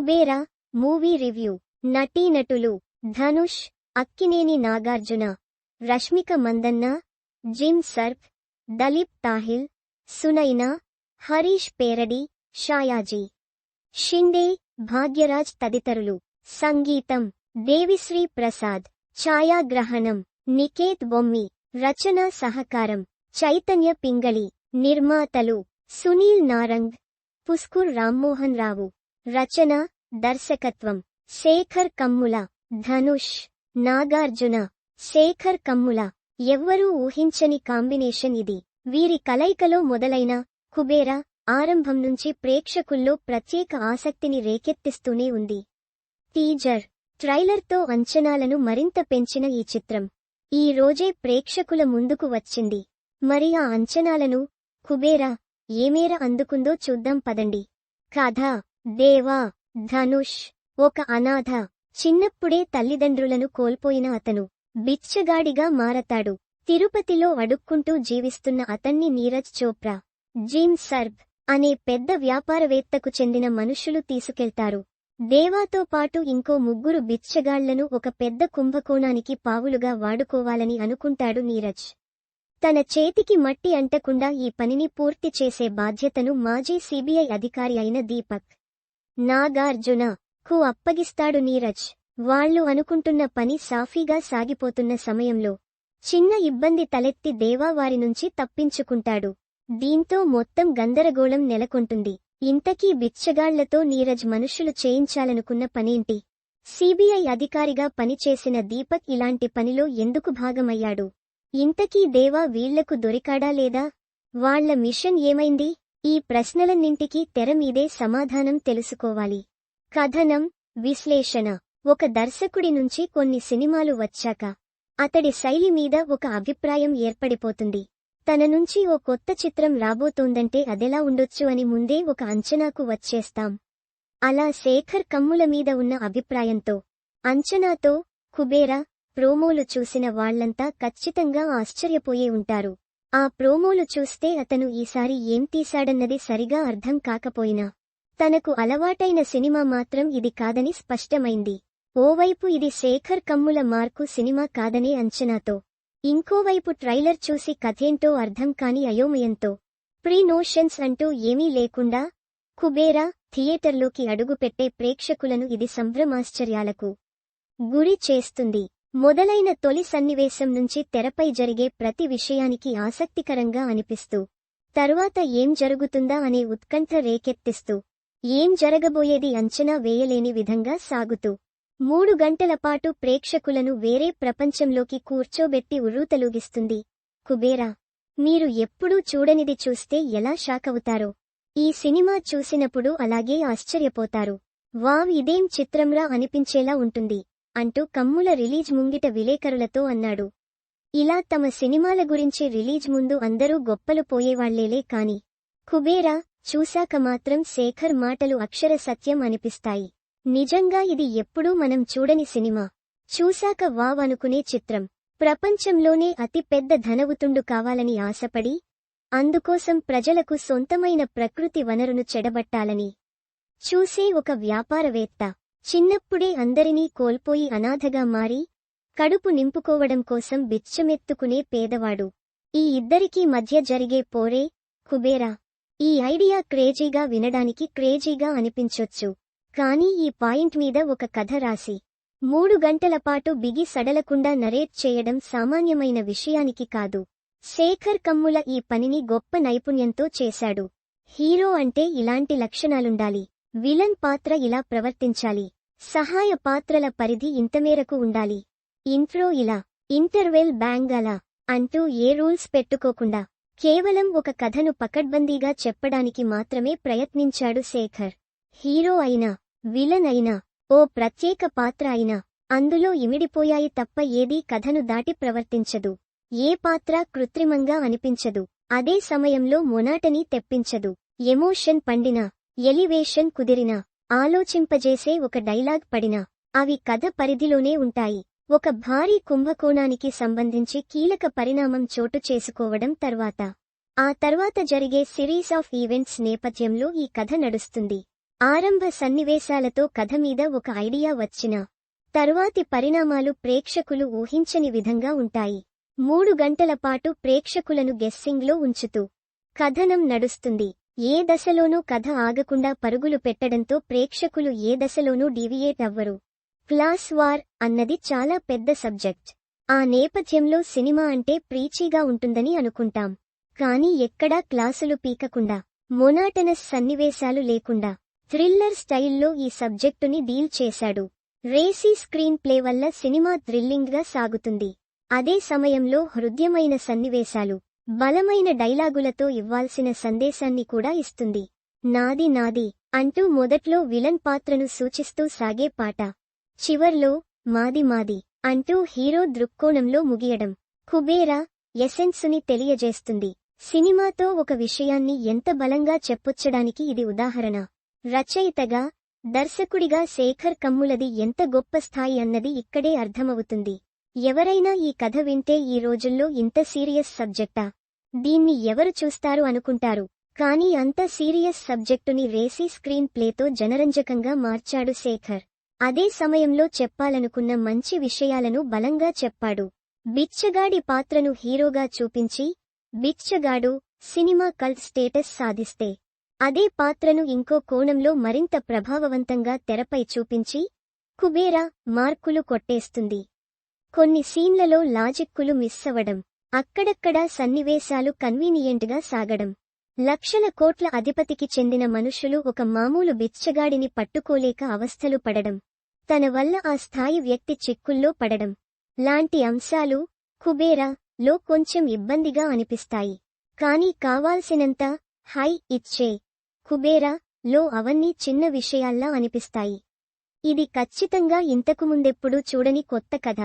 Kubera movie review. నటీనటులు Dhanush Akkineni Nagarjuna Rashmika Mandanna gym Sarbh Dalip Tahil Sunaina Harish Peradi Sayaji. Shinde Bhagyaraj తదితరులు. సంగీతం దేవిశ్రీ ప్రసాద్. ఛాయాగ్రహణం నికేత్ బొమ్మి. రచన సహకారం చైతన్య పింగళి. నిర్మాతలు సునీల్ నారంగ్ పుస్కూర్ రామ్మోహన్ రావు. రచన దర్శకత్వం. శేఖర్ కమ్ముల ధనుష్ నాగార్జున. శేఖర్ కమ్ముల ఎవ్వరూ ఊహించని కాంబినేషన్ ఇది. వీరి కలయికలో మొదలైన కుబేరా ఆరంభం నుంచి ప్రేక్షకుల్లో ప్రత్యేక ఆసక్తిని రేకెత్తిస్తూనే ఉంది. టీజర్ ట్రైలర్తో అంచనాలను మరింత పెంచిన ఈ చిత్రం. ఈ రోజే ప్రేక్షకుల ముందుకు వచ్చింది. మరి ఆ అంచనాలను కుబేరా ఏమేర అందుకుందో చూద్దాం పదండి. కథ దేవా. ధనుష్ ఒక అనాథ. చిన్నప్పుడే తల్లిదండ్రులను కోల్పోయిన అతను. బిచ్చగాడిగా మారతాడు. తిరుపతిలో అడుక్కుంటూ జీవిస్తున్న అతన్ని నీరజ్ చోప్రా. జీమ్ సర్బ్ అనే పెద్ద వ్యాపారవేత్తకు చెందిన మనుషులు తీసుకెళ్తారు. దేవాతో పాటు ఇంకో ముగ్గురు బిచ్చగాళ్ళను ఒక పెద్ద కుంభకోణానికి పావులుగా వాడుకోవాలని అనుకుంటాడు నీరజ్. తన చేతికి మట్టి అంటకుండా ఈ పనిని పూర్తి చేసే బాధ్యతను మాజీ సిబిఐ అధికారి అయిన దీపక్. నాగార్జున కు అప్పగిస్తాడు నీరజ్. వాళ్ళు అనుకుంటున్న పని సాఫీగా సాగిపోతున్న సమయంలో చిన్న ఇబ్బంది తలెత్తి దేవా వారి నుంచి తప్పించుకుంటాడు. దీంతో మొత్తం గందరగోళం నెలకొంటుంది. ఇంతకీ బిచ్చగాళ్ళతో నీరజ్ మనుషులు చేయించాలనుకున్న పనేంటి? సిబిఐ అధికారిగా పనిచేసిన దీపక్ ఇలాంటి పనిలో ఎందుకు భాగమయ్యాడు? ఇంతకీ దేవా వీళ్ళకు దొరికాడా లేదా? వాళ్ళ మిషన్ ఏమైంది? ఈ ప్రశ్నలన్నింటికీ తెరమీదే సమాధానం తెలుసుకోవాలి. కథనం విశ్లేషణ. ఒక దర్శకుడి నుంచి కొన్ని సినిమాలు వచ్చాక అతడి శైలి మీద ఒక అభిప్రాయం ఏర్పడిపోతుంది. తన నుంచి ఓ కొత్త చిత్రం రాబోతోందంటే అదెలా ఉండొచ్చు అని ముందే ఒక అంచనాకు వచ్చేస్తాం. అలా శేఖర్ కమ్ముల మీద ఉన్న అభిప్రాయంతో అంచనాతో కుబేరా ప్రోమోలు చూసిన వాళ్ళంతా ఖచ్చితంగా ఆశ్చర్యపోయే ఉంటారు. ఆ ప్రోమోలు చూస్తే అతను ఈసారి ఏం తీశాడన్నది సరిగా అర్థం కాకపోయినా. తనకు అలవాటైన సినిమా మాత్రం ఇది కాదని స్పష్టమైంది. ఓవైపు ఇది శేఖర్ కమ్ముల మార్కు సినిమా కాదనే అంచనాతో. ఇంకోవైపు ట్రైలర్ చూసి కథేంటో అర్థం కాని అయోమయంతో. ప్రీ నోషన్స్ అంటూ ఏమీ లేకుండా కుబేరా థియేటర్లోకి అడుగుపెట్టే ప్రేక్షకులను ఇది సంభ్రమాశ్చర్యాలకు గురి చేస్తుంది. మొదలైన తొలి సన్నివేశం నుంచి తెరపై జరిగే ప్రతి విషయానికి ఆసక్తికరంగా అనిపిస్తూ తరువాత ఏం జరుగుతుందా అనే ఉత్కంఠ రేకెత్తిస్తూ ఏం జరగబోయేది అంచనా వేయలేని విధంగా సాగుతూ మూడు గంటల పాటు ప్రేక్షకులను వేరే ప్రపంచంలోకి కూర్చోబెట్టి ఉర్రూతలూగిస్తుంది కుబేరా మీరు ఎప్పుడూ చూడనిది చూస్తే ఎలా షాకవుతారో ఈ సినిమా చూసినప్పుడు అలాగే ఆశ్చర్యపోతారు. వావ్ ఇదేం చిత్రంరా అనిపించేలా ఉంటుంది. అంటూ కమ్ముల రిలీజ్ ముంగిట విలేకరులతో అన్నాడు. ఇలా తమ సినిమాల గురించి రిలీజ్ ముందు అందరూ గొప్పలు పోయేవాళ్ళేలే కాని కుబేరా చూశాక మాత్రం శేఖర్ మాటలు అక్షర సత్యం అనిపిస్తాయి. నిజంగా ఇది ఎప్పుడూ మనం చూడని సినిమా. చూశాక వావ్ అనుకునే చిత్రం. ప్రపంచంలోనే అతి పెద్ద ధనవుతుండు కావాలని ఆశపడి అందుకోసం ప్రజలకు సొంతమైన ప్రకృతి వనరును చెడబట్టాలని. చూసే ఒక వ్యాపారవేత్త. చిన్నప్పుడే అందరినీ కోల్పోయి అనాథగా మారి కడుపు నింపుకోవడం కోసం బిచ్చమెత్తుకునే పేదవాడు. ఈ ఇద్దరికీ మధ్య జరిగే పోరే కుబేరా. ఈ ఐడియా క్రేజీగా వినడానికి క్రేజీగా అనిపించొచ్చు. కానీ ఈ పాయింట్ మీద ఒక కథ రాసి మూడు గంటల పాటు బిగి సడలకుండా నరేట్ చేయడం సామాన్యమైన విషయానికి కాదు. శేఖర్ కమ్ముల ఈ పనిని గొప్ప నైపుణ్యంతో చేశాడు. హీరో అంటే ఇలాంటి లక్షణాలుండాలి. విలన్ పాత్ర ఇలా ప్రవర్తించాలి. సహాయ పాత్రల పరిధి ఇంతమేరకు ఉండాలి. ఇంట్రో ఇలా. ఇంటర్వెల్ బ్యాంగ్ అలా. అంటూ ఏ రూల్స్ పెట్టుకోకుండా కేవలం ఒక కథను పకడ్బందీగా చెప్పడానికి మాత్రమే ప్రయత్నించాడు శేఖర్. హీరో అయినా విలన్ అయినా ఓ ప్రత్యేక పాత్ర అయినా అందులో ఇమిడిపోయాయి తప్ప ఏదీ కథను దాటి ప్రవర్తించదు. ఏ పాత్ర కృత్రిమంగా అనిపించదు. అదే సమయంలో మొనాటని తెప్పించదు. ఎమోషన్ పండినా ఎలివేషన్ కుదిరినా ఆలోచింపజేసే ఒక డైలాగ్ పడినా. అవి కథ పరిధిలోనే ఉంటాయి. ఒక భారీ కుంభకోణానికి సంబంధించి కీలక పరిణామం చోటు చేసుకోవడం తర్వాత. ఆ తర్వాత జరిగే సిరీస్ ఆఫ్ ఈవెంట్స్ నేపథ్యంలో ఈ కథ నడుస్తుంది. ఆరంభ సన్నివేశాలతో కథ మీద ఒక ఐడియా వచ్చిన. తరువాతి పరిణామాలు ప్రేక్షకులు ఊహించని విధంగా ఉంటాయి. మూడు గంటల పాటు ప్రేక్షకులను గెస్సింగ్లో ఉంచుతూ. కథనం నడుస్తుంది. ఏ దశలోనూ కథ ఆగకుండా పరుగులు పెట్టడంతో ప్రేక్షకులు ఏ దశలోనూ డీవియేట్ అవ్వరు. క్లాస్ వార్ అన్నది చాలా పెద్ద సబ్జెక్ట్. ఆ నేపథ్యంలో సినిమా అంటే ప్రీచీగా ఉంటుందని అనుకుంటాం. కానీ ఎక్కడా క్లాసులు పీకకుండా మొనాటనస్ సన్నివేశాలు లేకుండా థ్రిల్లర్ స్టైల్లో ఈ సబ్జెక్టుని డీల్ చేశాడు. రేసీ స్క్రీన్ ప్లే వల్ల సినిమా థ్రిల్లింగ్గా సాగుతుంది. అదే సమయంలో హృద్యమైన సన్నివేశాలు. బలమైన డైలాగులతో ఇవ్వాల్సిన సందేశాన్ని కూడా ఇస్తుంది. నాది నాది అంటూ మొదట్లో విలన్ పాత్రను సూచిస్తూ సాగే పాట. చివర్లో మాది మాది అంటూ హీరో దృక్కోణంలో ముగియడం. కుబేరా ఎసెన్సుని తెలియజేస్తుంది. సినిమాతో ఒక విషయాన్ని ఎంత బలంగా చెప్పొచ్చడానికి ఇది ఉదాహరణ. రచయితగా దర్శకుడిగా శేఖర్ కమ్ములది ఎంత గొప్ప స్థాయి అన్నది ఇక్కడే అర్థమవుతుంది. ఎవరైనా ఈ కథ వింటే ఈ రోజుల్లో ఇంత సీరియస్ సబ్జెక్టా? దీన్ని ఎవరు చూస్తారు అనుకుంటారు? కానీ అంత సీరియస్ సబ్జెక్టుని వేసి స్క్రీన్ ప్లేతో జనరంజకంగా మార్చాడు శేఖర్. అదే సమయంలో చెప్పాలనుకున్న మంచి విషయాలను బలంగా చెప్పాడు. బిచ్చగాడి పాత్రను హీరోగా చూపించి బిచ్చగాడు సినిమా కల్ట్ స్టేటస్ సాధిస్తే అదే పాత్రను ఇంకో కోణంలో మరింత ప్రభావవంతంగా తెరపై చూపించి కుబేరా మార్కులు కొట్టేస్తుంది. కొన్ని సీన్లలో లాజిక్కులు మిస్ అవ్వడం అక్కడక్కడా సన్నివేశాలు కన్వీనియంట్గా సాగడం. లక్షల కోట్ల అధిపతికి చెందిన మనుషులు ఒక మామూలు బిచ్చగాడిని పట్టుకోలేక అవస్థలు పడడం తన వల్ల ఆ స్థాయి వ్యక్తి చిక్కుల్లో పడడం. లాంటి అంశాలు కుబేరా లో కొంచెం ఇబ్బందిగా అనిపిస్తాయి. కానీ కావాల్సినంత హై ఇచ్చే కుబేరా లో అవన్నీ చిన్న విషయాల్లా అనిపిస్తాయి. ఇది ఖచ్చితంగా ఇంతకుముందెప్పుడూ చూడని కొత్త కథ.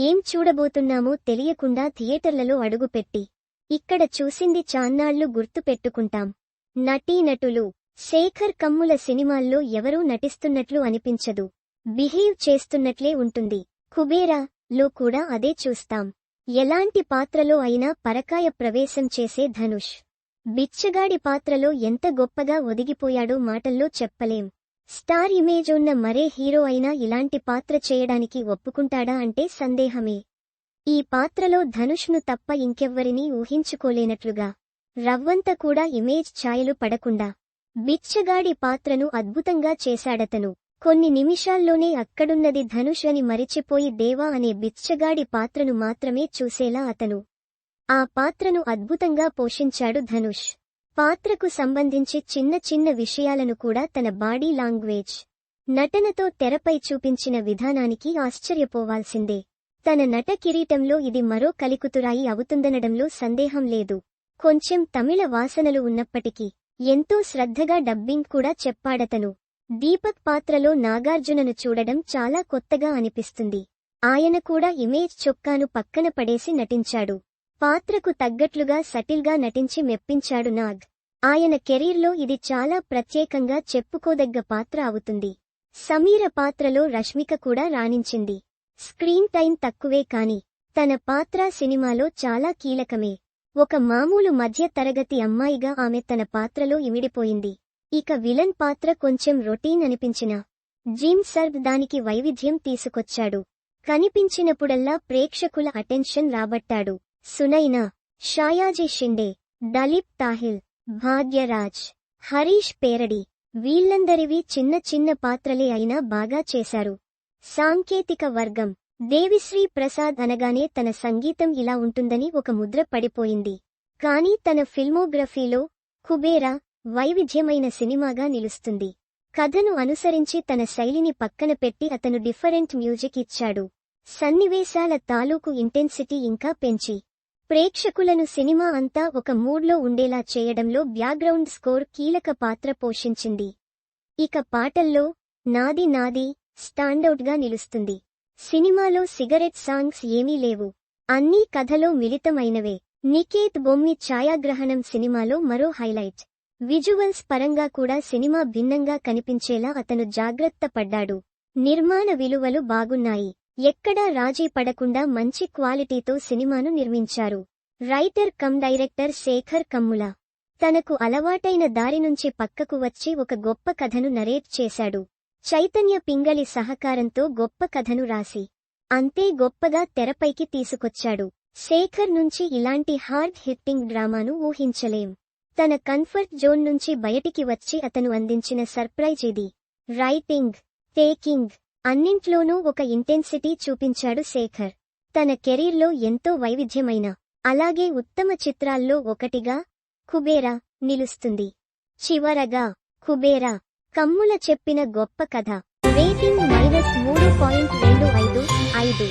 ఏం చూడబోతున్నామో తెలియకుండా థియేటర్లలో అడుగుపెట్టి ఇక్కడ చూసింది చాన్నాళ్ళు గుర్తు పెట్టుకుంటాం నటీనటులు శేఖర్ కమ్ముల సినిమాల్లో ఎవరూ నటిస్తున్నట్లు అనిపించదు. బిహేవ్ చేస్తున్నట్లే ఉంటుంది. కుబేరా లో కూడా అదే చూస్తాం. ఎలాంటి పాత్రలో అయినా పరకాయ ప్రవేశం చేసే ధనుష్. బిచ్చగాడి పాత్రలో ఎంత గొప్పగా ఒదిగిపోయాడో మాటల్లో చెప్పలేం. స్టార్ ఇమేజ్ ఉన్న మరే హీరో అయినా ఇలాంటి పాత్ర చేయడానికి ఒప్పుకుంటాడా అంటే సందేహమే. ఈ పాత్రలో ధనుష్ను తప్ప ఇంకెవ్వరినీ ఊహించుకోలేనట్లుగా. రవ్వంత కూడా ఇమేజ్ ఛాయలు పడకుండా. బిచ్చగాడి పాత్రను అద్భుతంగా చేశాడతను. కొన్ని నిమిషాల్లోనే అక్కడున్నది ధనుష్ అని మరిచిపోయి దేవా అనే బిచ్చగాడి పాత్రను మాత్రమే చూసేలా అతను. ఆ పాత్రను అద్భుతంగా పోషించాడు ధనుష్. పాత్రకు సంబంధించి చిన్న చిన్న విషయాలను కూడా తన బాడీ లాంగ్వేజ్ నటనతో తెరపై చూపించిన విధానానికి ఆశ్చర్యపోవాల్సిందే. తన నట కిరీటంలో ఇది మరో కలికుతురాయి అవుతుందనడంలో సందేహం లేదు. కొంచెం తమిళ వాసనలు ఉన్నప్పటికీ ఎంతో శ్రద్ధగా డబ్బింగ్ కూడా చెప్పాడతను. దీపక్ పాత్రలో నాగార్జునను చూడడం చాలా కొత్తగా అనిపిస్తుంది. ఆయన కూడా ఇమేజ్ చొక్కాను పక్కన పడేసి నటించాడు. పాత్రకు తగ్గట్లుగా సటిల్గా నటించి మెప్పించాడు నాగ్. ఆయన కెరీర్లో ఇది చాలా ప్రత్యేకంగా చెప్పుకోదగ్గ పాత్ర అవుతుంది. సమీర పాత్రలో రష్మిక కూడా రాణించింది. స్క్రీన్ టైం తక్కువే కాని తన పాత్ర సినిమాలో చాలా కీలకమే. ఒక మామూలు మధ్య తరగతి అమ్మాయిగా ఆమె తన పాత్రలో ఇమిడిపోయింది. ఇక విలన్ పాత్ర కొంచెం రొటీన్ అనిపించిన. జిమ్ సర్వ్ దానికి వైవిధ్యం తీసుకొచ్చాడు. కనిపించినప్పుడల్లా ప్రేక్షకుల అటెన్షన్ రాబట్టాడు. సునైనా షాయాజీ షిండే దలీప్ తాహిల్ భాగ్యరాజ్ హరీష్ పేరడి వీళ్ళందరివి చిన్న చిన్న పాత్రలే అయినా బాగా చేశారు. సాంకేతిక వర్గం దేవిశ్రీ ప్రసాద్ అనగానే తన సంగీతం ఇలా ఉంటుందని ఒక ముద్ర పడిపోయింది. కానీ తన ఫిల్మోగ్రఫీలో కుబేరా వైవిధ్యమైన సినిమాగా నిలుస్తుంది. కథను అనుసరించి తన శైలిని పక్కన పెట్టి అతను డిఫరెంట్ మ్యూజిక్ ఇచ్చాడు. సన్నివేశాల తాలూకు ఇంటెన్సిటీ ఇంకా పెంచి ప్రేక్షకులను సినిమా అంతా ఒక మూడ్లో ఉండేలా చేయడంలో బ్యాక్గ్రౌండ్ స్కోర్ కీలక పాత్ర పోషించింది. ఇక పాటల్లో నాది నాది స్టాండౌట్గా నిలుస్తుంది. సినిమాలో సిగరెట్ సాంగ్స్ ఏమీ లేవు. అన్నీ కథలో మిళితమైనవే. నికేత్ బొమ్మి ఛాయాగ్రహణం సినిమాలో మరో హైలైట్. విజువల్స్ పరంగా కూడా సినిమా భిన్నంగా కనిపించేలా అతను జాగ్రత్త పడ్డాడు. నిర్మాణ విలువలు బాగున్నాయి. ఎక్కడా రాజీ పడకుండా మంచి క్వాలిటీతో సినిమాను నిర్మించారు. Writer cum director Sekhar Kammula. తనకు అలవాటైన దారి నుంచి పక్కకు వచ్చి ఒక గొప్ప కథను నరేట్ చేశాడు. చైతన్య పింగళి సహకారంతో గొప్ప కథను రాసి అంతే గొప్పగా తెరపైకి తీసుకొచ్చాడు. శేఖర్ నుంచి ఇలాంటి హార్డ్ హిట్టింగ్ డ్రామాను ఊహించలేం. తన కంఫర్ట్ జోన్ నుంచి బయటికి వచ్చి అతను అందించిన సర్ప్రైజ్ ఇది. రైటింగ్ టేకింగ్ అన్నింట్లోనూ ఒక ఇంటెన్సిటీ చూపించాడు శేఖర్. తన కెరీర్లో ఎంతో వైవిధ్యమైన అలాగే ఉత్తమ చిత్రాల్లో ఒకటిగా కుబేరా నిలుస్తుంది. చివరగా కుబేరా కమ్ముల చెప్పిన గొప్ప కథ. రేటింగ్ మైనస్ మూడు పాయింట్ రెండు ఐదు ఐదు.